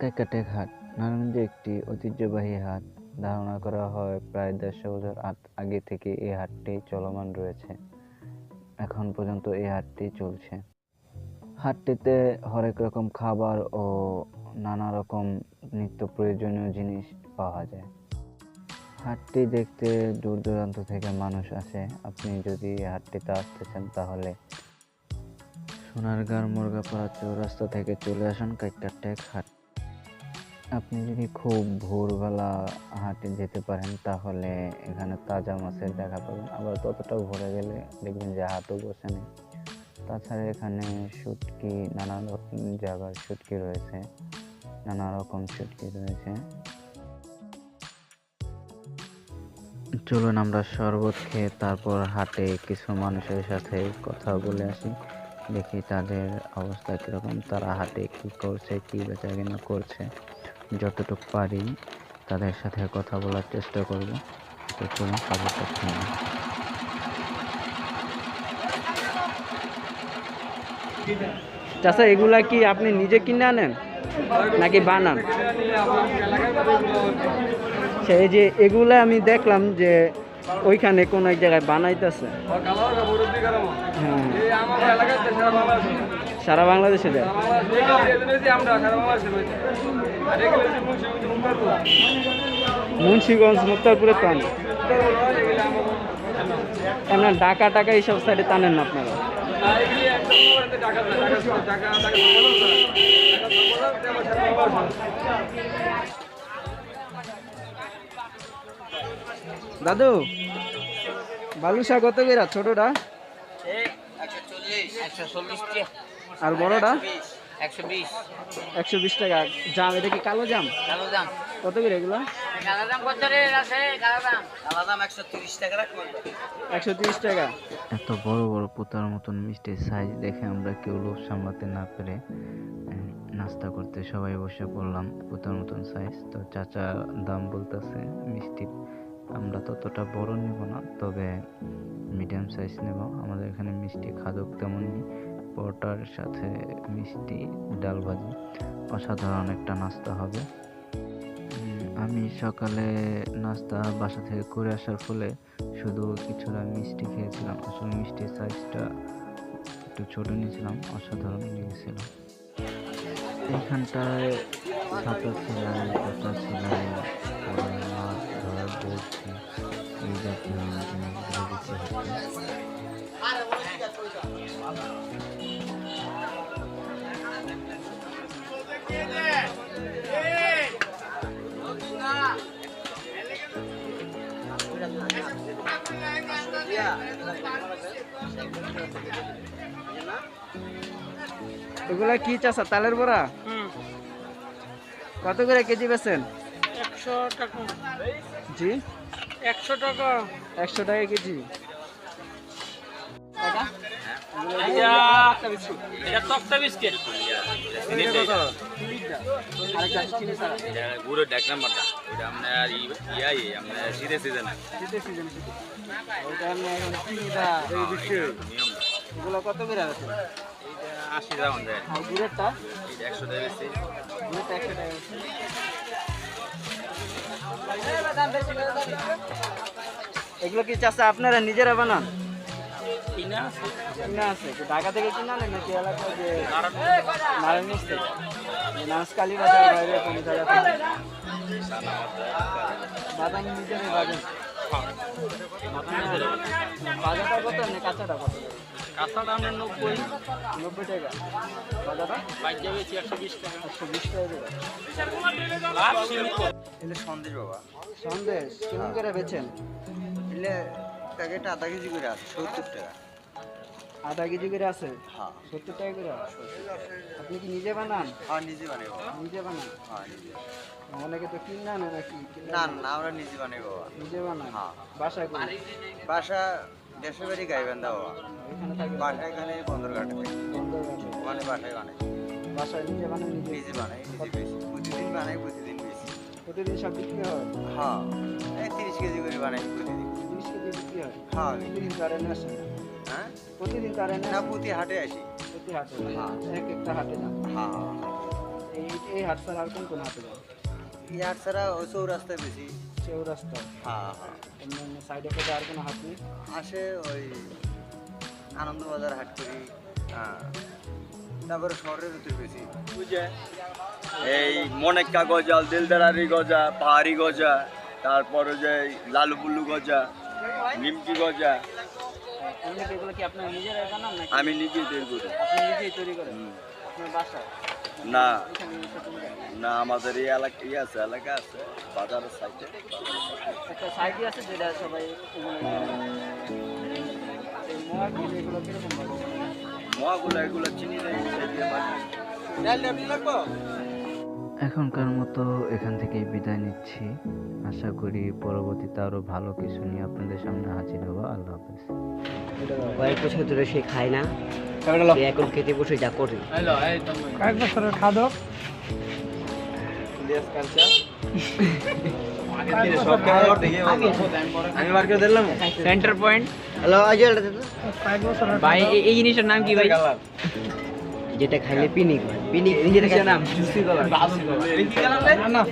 কাইকাটেক হাট নারায়ণগঞ্জে একটি ঐতিহ্যবাহী হাট ধারণা করা হয় প্রায় দেড়শো বছর আগে থেকে এই হাটটি চলমান রয়েছে। এখন পর্যন্ত এই হাটটি চলছে। হাটটিতে হরেক রকম খাবার ও নানা রকম নিত্য প্রয়োজনীয় জিনিস পাওয়া যায়। হাটটি দেখতে দূর দূরান্ত থেকে মানুষ আসে। আপনি যদি হাটটিতে আসতে চান তাহলে সোনারগাঁর মুরগাপাড়া চৌরাস্তা থেকে চলে আসুন কাইকাটেক হাট। আপনি যদি খুব ভোরবেলা হাটে যেতে পারেন, তাহলে এখানে তাজা মাছের দেখা পাবেন। আবার ততটা ভরে গেলে দেখবেন যে হাটও বসে নেই। তাছাড়া এখানে শুটকি, নানা রকম জায়গার শুটকি রয়েছে। নানা রকম শুটকি রয়েছে। চলুন আমরা শরবত খেয়ে তারপর হাটে কিছু মানুষের সাথে কথা বলে আসি। দেখি তাদের অবস্থা কীরকম, তারা হাটে কী করছে, কী বেচা কেনা করছে। যতটুকু পারি তাদের সাথে কথা বলার চেষ্টা করব। তো চলুন খবরটা। চাচা, এগুলা কি আপনি নিজে কিনে আনেন নাকি বানান? সেই যে এগুলা আমি দেখলাম যে ওইখানে কোন এক জায়গায় বানাইতেছে। হ্যাঁ। সারা বাংলাদেশে যায়? মুন্সিগঞ্জ মুক্তারপুরে টান। আপনার ঢাকা টাকা এইসব সাইডে টানেন না আপনারা। দাদু বালুসা কত বেরা ছোটটা? আর বড়টা? একশো বিশ। একশো বিশ টাকা। জাম এটা কি কালো জাম? কালো দাম কত করে এগুলো? কালো দাম কত আছে? কালো দাম কালো দাম একশো তিরিশ টাকা একশো তিরিশ টাকা। এত বড় বড় পোতার মতন মিষ্টির সাইজ দেখে আমরা কেউ লোভ সামলাতে না পেরে নাস্তা করতে সবাই বসে পড়লাম পোতার মতন সাইজ তো চাচা দাম বলতেছে মিষ্টির আমরা ততটা বড় নেব না তবে মিডিয়াম সাইজ নেব। আমাদের এখানে মিষ্টি খাদক তেমনই। পরোটার সাথে মিষ্টি ডাল ভাজি। অসাধারণ একটা নাস্তা হবে। আমি সকালে নাস্তা বাসা থেকে করে আসার ফলে শুধু কিছুটা মিষ্টি খেয়েছিলাম। আসলে মিষ্টির সাইজটা একটু ছোট নিয়েছিলাম, অসাধারণ লেগেছিল। এখানটায় ছাতা সেলাই পাতা সেলাই জাতীয় জিনিসগুলো এগুলা কি চাষা তালের বড়া? কত করে কেজি বেছেন একশো টাকা। জি? একশো টাকা। একশো টাকা কেজি। এটা তক্তা বিস্কিট। পুরো ডেক নাম্বারটা। আপনার ইয়াই আপনার শীতের সিজনে শীতের ওইটা নিয়ম। এগুলো কত করে আছে? আশি টাকা মধ্যে আর গুড়েরটা? একশো টাকা বেশি। গুড়েরটা একশো টাকা আছে। এগুলো কি চাষা আপনারা নিজেরা বানান? কিনা কিনা আছে কি ঢাকা থেকে কিনা আনেন নাকি এলাকায় যে নারায়ণগঞ্জ থেকে? নাচকালী বাজার বাইরে কোন জায়গা বাদাম নিজেরই বাগান বাজারটা কত না কাঁচাটা কত? কাঁচাটা আমরা নব্বই। নব্বই টাকা। বাজারটা? বাইক বেশি একশো বিশ টাকা। একশো বিশ টাকা সন্দেশ বাবা। সন্দেশ? কেমন করে বেছেন এলে প্যাকেট আধা কেজি করে আছে সত্তর টাকা। আধা কেজি করে আছে? হ্যাঁ। সত্তর টাকা করে? আপনি কি নিজে বানান? হ্যাঁ নিজে বানাই নিজে বানান? হ্যাঁ নিজে অনেকে তো কিনে আনে নাকি? না না আমরা নিজে বানাই বাবা নিজে বানান? হ্যাঁ। বাসায় করি বাসা দেশের বাড়ি বাবা। এখানে থাকি বাসা এখানে বন্দর ঘাটে থাকি। বন্ধ আছে ওখানে বাসায় বানাই। বাসায় নিজে বানান নিজে? বানাই প্রতিদিন বানাই প্রতিদিন বেশি। প্রতিদিন সব বিক্রি হয়? হ্যাঁ। এই তিরিশ কেজি করে বানাই প্রতিদিন। তিরিশ কেজি বিক্রি হয়? হ্যাঁ। প্রতিদিন কারেন্ট আসে হ্যাঁ? প্রতিদিন কারেন্ট না প্রতি হাটে আসি। প্রতি হাটে হ্যাঁ। এক একটা হাটে না হ্যাঁ এই এই হাট ছাড়া আর কোন কোন হাটে যান ইয়ার ছাড়া ওই চৌরাস্তায় বেশি। চৌরাস্তা। হ্যাঁ হ্যাঁ। অন্যান্য সাইডে কোথাও আর কোনো হাট নেই? আসে ওই আনন্দবাজার হাট করি হ্যাঁ। তারপরে শহরের ভিতরে বেশি। বুঝে? এই মনেক্কা গজা দিলদারারি গজা পাহাড়ি গজা তারপরে যে লালু বুল্লু গজা নিমকি গজা। এমনি এগুলো কি আপনার নিজের বানান নাকি? আমি নিজে তৈরি করি। আপনি নিজেই তৈরি করেন? আপনার বাসা না? না আমাদের এই এলাকা ই আছে এলাকা আছে। বাজারের সাইডে একটা সাইডই আছে যেটা সবাই এগুলো এই মোয়া কি এগুলো কীরকম মহাগুলো এগুলো চিনি নেই সেই দিয়ে বানাই। এখনকার মতো এখান থেকেই বিদায় নিচ্ছি। আশা করি পরবর্তীতে আরও ভালো কিছু নিয়ে আপনাদের সামনে হাজির হব। আল্লাহ হাফেজ। কয়েক বছর ধরে সে খায় না। এখন খেতে বসে যা করে। কয়েক বছরের খাদক। সেন্টার পয়েন্ট হ্যালো ভাই এই- এই জিনিসটার নাম কি ভাই? যেটা খাইলে পিনিক হয়। পিনিক নিজের নাম না না